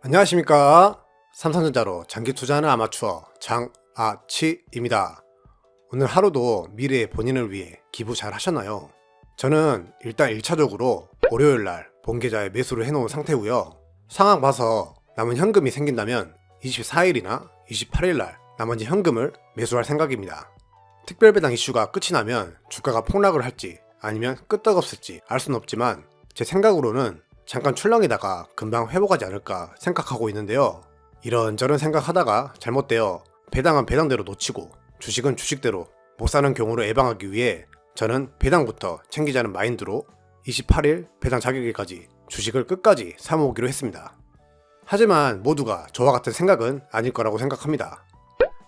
안녕하십니까. 삼성전자로 장기 투자하는 아마추어 장아치입니다. 오늘 하루도 미래의 본인을 위해 기부 잘 하셨나요? 저는 일단 1차적으로 월요일날 본계좌에 매수를 해놓은 상태고요. 상황 봐서 남은 현금이 생긴다면 24일이나 28일날 나머지 현금을 매수할 생각입니다. 특별 배당 이슈가 끝이 나면 주가가 폭락을 할지 아니면 끄떡없을지 알 수는 없지만 제 생각으로는 잠깐 출렁이다가 금방 회복하지 않을까 생각하고 있는데요. 이런저런 생각하다가 잘못되어 배당은 배당대로 놓치고 주식은 주식대로 못 사는 경우를 예방하기 위해 저는 배당부터 챙기자는 마인드로 28일 배당 자격일까지 주식을 끝까지 사모으기로 했습니다. 하지만 모두가 저와 같은 생각은 아닐 거라고 생각합니다.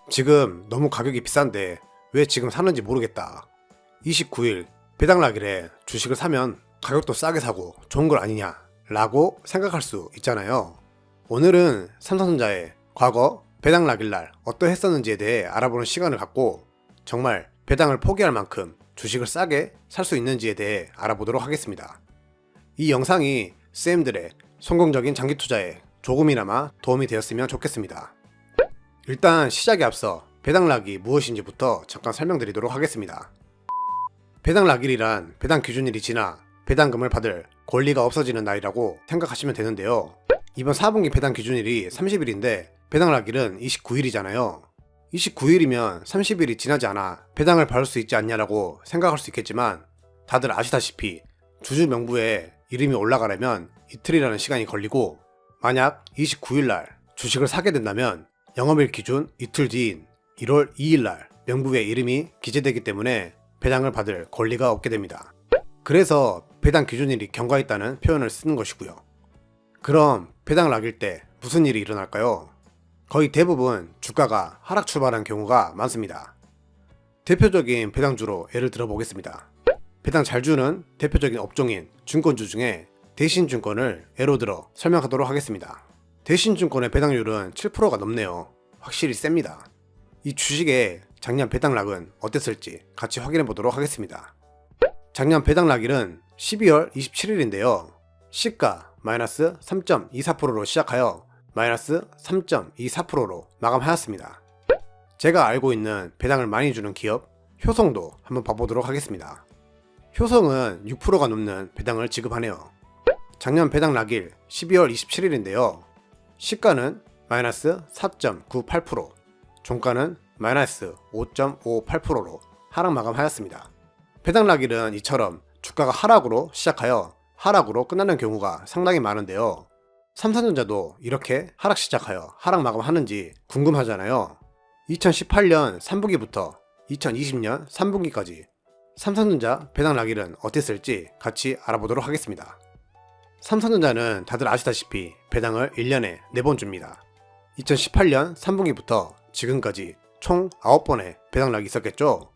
지금 너무 가격이 비싼데 왜 지금 사는지 모르겠다. 29일 배당 라길에 주식을 사면 가격도 싸게 사고 좋은 걸 아니냐 라고 생각할 수 있잖아요. 오늘은 삼성전자의 과거 배당 라길날 어떠했었는지에 대해 알아보는 시간을 갖고 정말 배당을 포기할 만큼 주식을 싸게 살 수 있는지에 대해 알아보도록 하겠습니다. 이 영상이 쌤들의 성공적인 장기 투자에 조금이나마 도움이 되었으면 좋겠습니다. 일단 시작에 앞서 배당락이 무엇인지부터 잠깐 설명드리도록 하겠습니다. 배당락일이란 배당 기준일이 지나 배당금을 받을 권리가 없어지는 날이라고 생각하시면 되는데요. 이번 4분기 배당 기준일이 30일인데 배당락일은 29일이잖아요. 29일이면 30일이 지나지 않아 배당을 받을 수 있지 않냐라고 생각할 수 있겠지만 다들 아시다시피 주주 명부에 이름이 올라가려면 이틀이라는 시간이 걸리고 만약 29일날 주식을 사게 된다면 영업일 기준 이틀 뒤인 1월 2일날 명부에 이름이 기재되기 때문에 배당을 받을 권리가 없게 됩니다. 그래서 배당 기준일이 경과했다는 표현을 쓰는 것이고요. 그럼 배당 락일 때 무슨 일이 일어날까요? 거의 대부분 주가가 하락 출발한 경우가 많습니다. 대표적인 배당주로 예를 들어 보겠습니다. 배당 잘 주는 대표적인 업종인 증권주 중에 대신증권을 예로 들어 설명하도록 하겠습니다. 대신증권의 배당률은 7%가 넘네요. 확실히 셉니다. 이 주식의 작년 배당락은 어땠을지 같이 확인해 보도록 하겠습니다. 작년 배당락일은 12월 27일인데요. 시가 마이너스 3.24%로 시작하여 마이너스 3.24%로 마감하였습니다. 제가 알고 있는 배당을 많이 주는 기업 효성도 한번 봐보도록 하겠습니다. 효성은 6%가 넘는 배당을 지급하네요. 작년 배당 락일 12월 27일인데요. 시가는 마이너스 4.98%, 종가는 마이너스 5.58%로 하락 마감하였습니다. 배당 락일은 이처럼 주가가 하락으로 시작하여 하락으로 끝나는 경우가 상당히 많은데요. 삼성전자도 이렇게 하락 시작하여 하락 마감하는지 궁금하잖아요. 2018년 3분기부터 2020년 3분기까지 삼성전자 배당 락일은 어땠을지 같이 알아보도록 하겠습니다. 삼성전자는 다들 아시다시피 배당을 1년에 4번 줍니다. 2018년 3분기부터 지금까지 총 9번의 배당락이 있었겠죠?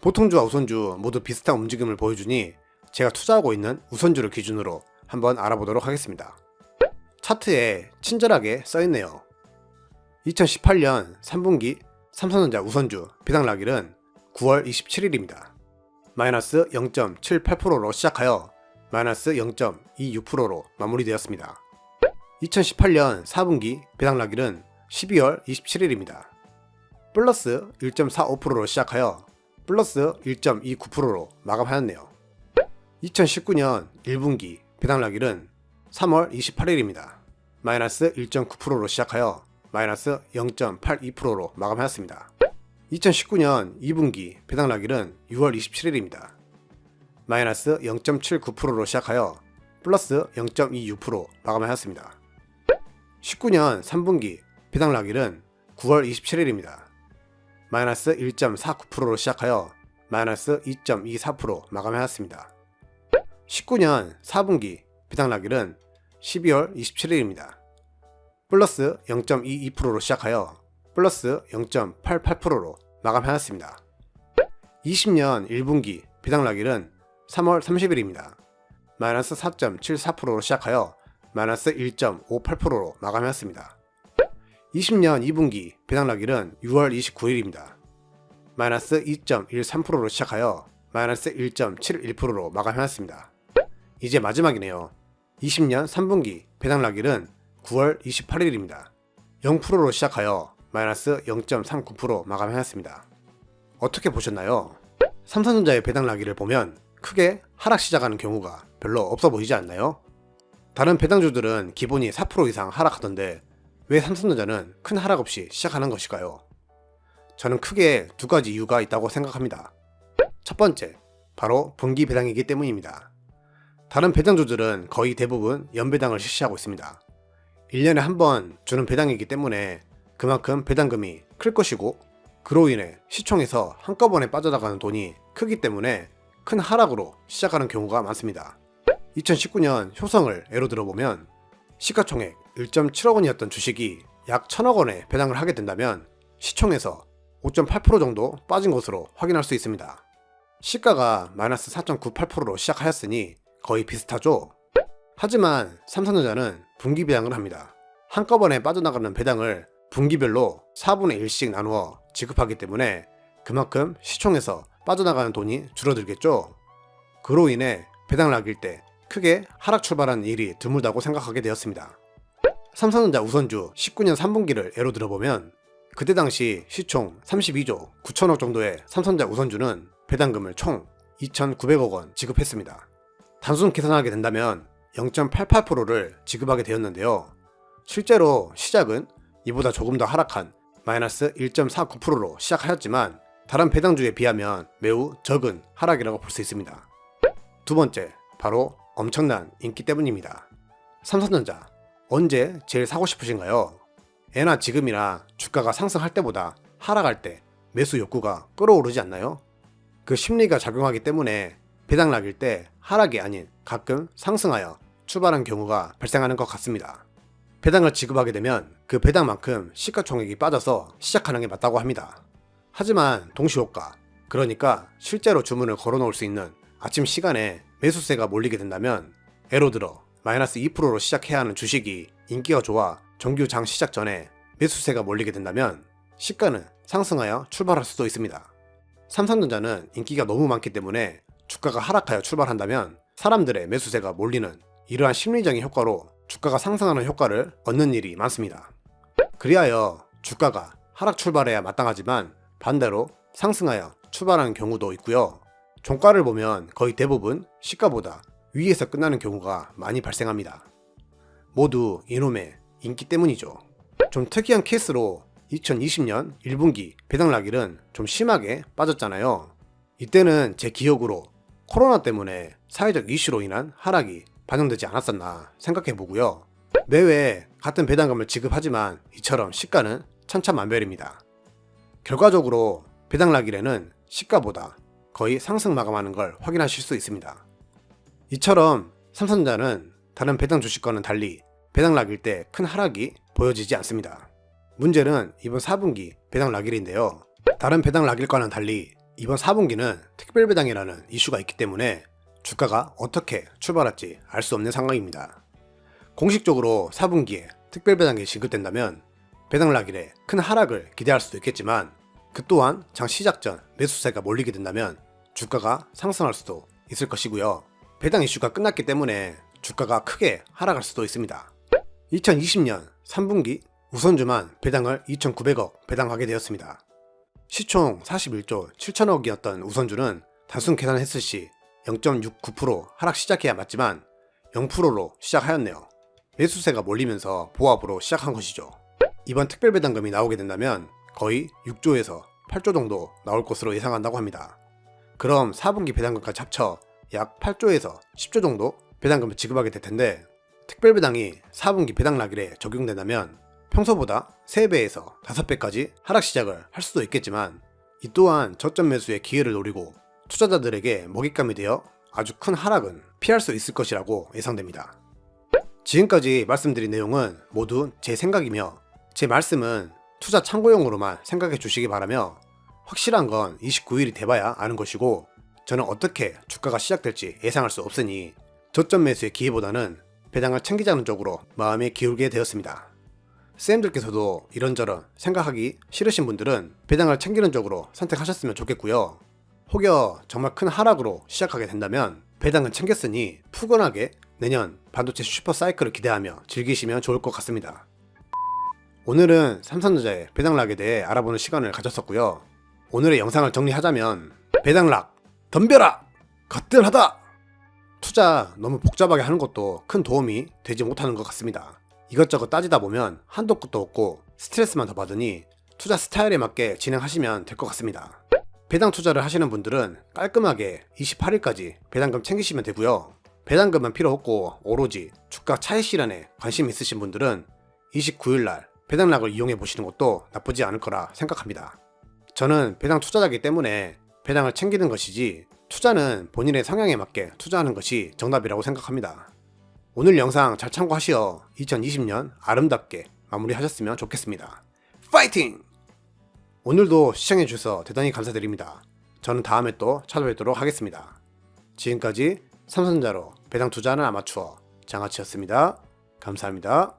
보통주와 우선주 모두 비슷한 움직임을 보여주니 제가 투자하고 있는 우선주를 기준으로 한번 알아보도록 하겠습니다. 차트에 친절하게 써있네요. 2018년 3분기 삼성전자 우선주 배당락일은 9월 27일입니다. 마이너스 0.78%로 시작하여 마이너스 0.26%로 마무리되었습니다. 2018년 4분기 배당락일은 12월 27일입니다. 플러스 1.45%로 시작하여 플러스 1.29%로 마감하였네요. 2019년 1분기 배당락일은 3월 28일입니다. 마이너스 1.9%로 시작하여 마이너스 0.82%로 마감하였습니다. 2019년 2분기 배당락일은 6월 27일입니다. 마이너스 0.79%로 시작하여 플러스 0.26% 마감하였습니다. 19년 3분기 배당락일은 9월 27일입니다. 마이너스 1.49%로 시작하여 마이너스 2.24% 마감하였습니다. 19년 4분기 배당락일은 12월 27일입니다. 플러스 0.22%로 시작하여 플러스 0.88%로 마감하였습니다. 20년 1분기 배당락일은 3월 30일입니다. 마이너스 4.74%로 시작하여 마이너스 1.58%로 마감하였습니다. 20년 2분기 배당락일은 6월 29일입니다. 마이너스 2.13%로 시작하여 마이너스 1.71%로 마감하였습니다. 이제 마지막이네요. 20년 3분기 배당락일은 9월 28일입니다. 0%로 시작하여 마이너스 0.39% 마감하였습니다. 어떻게 보셨나요? 삼성전자의 배당 라기를 보면 크게 하락 시작하는 경우가 별로 없어 보이지 않나요? 다른 배당주들은 기본이 4% 이상 하락하던데 왜 삼성전자는 큰 하락 없이 시작하는 것일까요? 저는 크게 두 가지 이유가 있다고 생각합니다. 첫 번째, 바로 분기 배당이기 때문입니다. 다른 배당주들은 거의 대부분 연배당을 실시하고 있습니다. 1년에 한 번 주는 배당이기 때문에 그만큼 배당금이 클 것이고 그로 인해 시총에서 한꺼번에 빠져나가는 돈이 크기 때문에 큰 하락으로 시작하는 경우가 많습니다. 2019년 효성을 예로 들어보면 시가총액 1.7억 원이었던 주식이 약 1천억 원에 배당을 하게 된다면 시총에서 5.8% 정도 빠진 것으로 확인할 수 있습니다. 시가가 마이너스 4.98%로 시작하였으니 거의 비슷하죠? 하지만 삼성전자는 분기 배당을 합니다. 한꺼번에 빠져나가는 배당을 분기별로 4분의 1씩 나누어 지급하기 때문에 그만큼 시총에서 빠져나가는 돈이 줄어들겠죠? 그로 인해 배당 락일 때 크게 하락 출발한 일이 드물다고 생각하게 되었습니다. 삼성전자 우선주 19년 3분기를 예로 들어보면 그때 당시 시총 32조 9천억 정도의 삼성전자 우선주는 배당금을 총 2,900억 원 지급했습니다. 단순 계산하게 된다면 0.88%를 지급하게 되었는데요. 실제로 시작은 이보다 조금 더 하락한 마이너스 1.49%로 시작하였지만 다른 배당주에 비하면 매우 적은 하락이라고 볼 수 있습니다. 두 번째, 바로 엄청난 인기 때문입니다. 삼성전자, 언제 제일 사고 싶으신가요? 예나 지금이나 주가가 상승할 때보다 하락할 때 매수 욕구가 끌어오르지 않나요? 그 심리가 작용하기 때문에 배당 락일 때 하락이 아닌 가끔 상승하여 출발한 경우가 발생하는 것 같습니다. 배당을 지급하게 되면 그 배당만큼 시가총액이 빠져서 시작하는 게 맞다고 합니다. 하지만 동시효과, 그러니까 실제로 주문을 걸어 놓을 수 있는 아침 시간에 매수세가 몰리게 된다면 예로 들어 마이너스 2%로 시작해야 하는 주식이 인기가 좋아 정규 장 시작 전에 매수세가 몰리게 된다면 시가는 상승하여 출발할 수도 있습니다. 삼성전자는 인기가 너무 많기 때문에 주가가 하락하여 출발한다면 사람들의 매수세가 몰리는 이러한 심리적인 효과로 주가가 상승하는 효과를 얻는 일이 많습니다. 그리하여 주가가 하락 출발해야 마땅하지만 반대로 상승하여 출발하는 경우도 있고요. 종가를 보면 거의 대부분 시가보다 위에서 끝나는 경우가 많이 발생합니다. 모두 이놈의 인기 때문이죠. 좀 특이한 케이스로 2020년 1분기 배당 락일은 좀 심하게 빠졌잖아요. 이때는 제 기억으로 코로나 때문에 사회적 이슈로 인한 하락이 반영되지 않았었나 생각해 보고요. 매회 같은 배당금을 지급하지만 이처럼 시가는 천차만별입니다. 결과적으로 배당 락일에는 시가보다 거의 상승 마감하는 걸 확인하실 수 있습니다. 이처럼 삼성전자는 다른 배당 주식과는 달리 배당 락일 때 큰 하락이 보여지지 않습니다. 문제는 이번 4분기 배당 락일인데요. 다른 배당 락일과는 달리 이번 4분기는 특별 배당이라는 이슈가 있기 때문에 주가가 어떻게 출발할지 알 수 없는 상황입니다. 공식적으로 4분기에 특별 배당이 지급된다면 배당 락일에 큰 하락을 기대할 수도 있겠지만 그 또한 장 시작 전 매수세가 몰리게 된다면 주가가 상승할 수도 있을 것이고요. 배당 이슈가 끝났기 때문에 주가가 크게 하락할 수도 있습니다. 2020년 3분기 우선주만 배당을 2,900억 배당하게 되었습니다. 시총 41조 7천억이었던 우선주는 단순 계산했을 시 0.69% 하락 시작해야 맞지만 0%로 시작하였네요. 매수세가 몰리면서 보합으로 시작한 것이죠. 이번 특별 배당금이 나오게 된다면 거의 6조에서 8조 정도 나올 것으로 예상한다고 합니다. 그럼 4분기 배당금까지 합쳐 약 8조에서 10조 정도 배당금을 지급하게 될 텐데 특별 배당이 4분기 배당 락일에 적용된다면 평소보다 3배에서 5배까지 하락 시작을 할 수도 있겠지만 이 또한 저점 매수의 기회를 노리고 투자자들에게 먹잇감이 되어 아주 큰 하락은 피할 수 있을 것이라고 예상됩니다. 지금까지 말씀드린 내용은 모두 제 생각이며 제 말씀은 투자 참고용으로만 생각해 주시기 바라며 확실한 건 29일이 돼봐야 아는 것이고 저는 어떻게 주가가 시작될지 예상할 수 없으니 저점 매수의 기회보다는 배당을 챙기자는 쪽으로 마음이 기울게 되었습니다. 쌤들께서도 이런저런 생각하기 싫으신 분들은 배당을 챙기는 쪽으로 선택하셨으면 좋겠고요. 혹여 정말 큰 하락으로 시작하게 된다면 배당은 챙겼으니 푸근하게 내년 반도체 슈퍼 사이클을 기대하며 즐기시면 좋을 것 같습니다. 오늘은 삼성전자의 배당락에 대해 알아보는 시간을 가졌었고요. 오늘의 영상을 정리하자면 배당락 덤벼라 거뜬하다 투자 너무 복잡하게 하는 것도 큰 도움이 되지 못하는 것 같습니다. 이것저것 따지다 보면 한도 끝도 없고 스트레스만 더 받으니 투자 스타일에 맞게 진행하시면 될 것 같습니다. 배당 투자를 하시는 분들은 깔끔하게 28일까지 배당금 챙기시면 되고요. 배당금은 필요 없고 오로지 주가 차익 실현에 관심 있으신 분들은 29일날 배당락을 이용해 보시는 것도 나쁘지 않을 거라 생각합니다. 저는 배당 투자자이기 때문에 배당을 챙기는 것이지 투자는 본인의 성향에 맞게 투자하는 것이 정답이라고 생각합니다. 오늘 영상 잘 참고하시어 2020년 아름답게 마무리하셨으면 좋겠습니다. 파이팅! 오늘도 시청해주셔서 대단히 감사드립니다. 저는 다음에 또 찾아뵙도록 하겠습니다. 지금까지 삼성자로 배당 투자하는 아마추어 장아치였습니다. 감사합니다.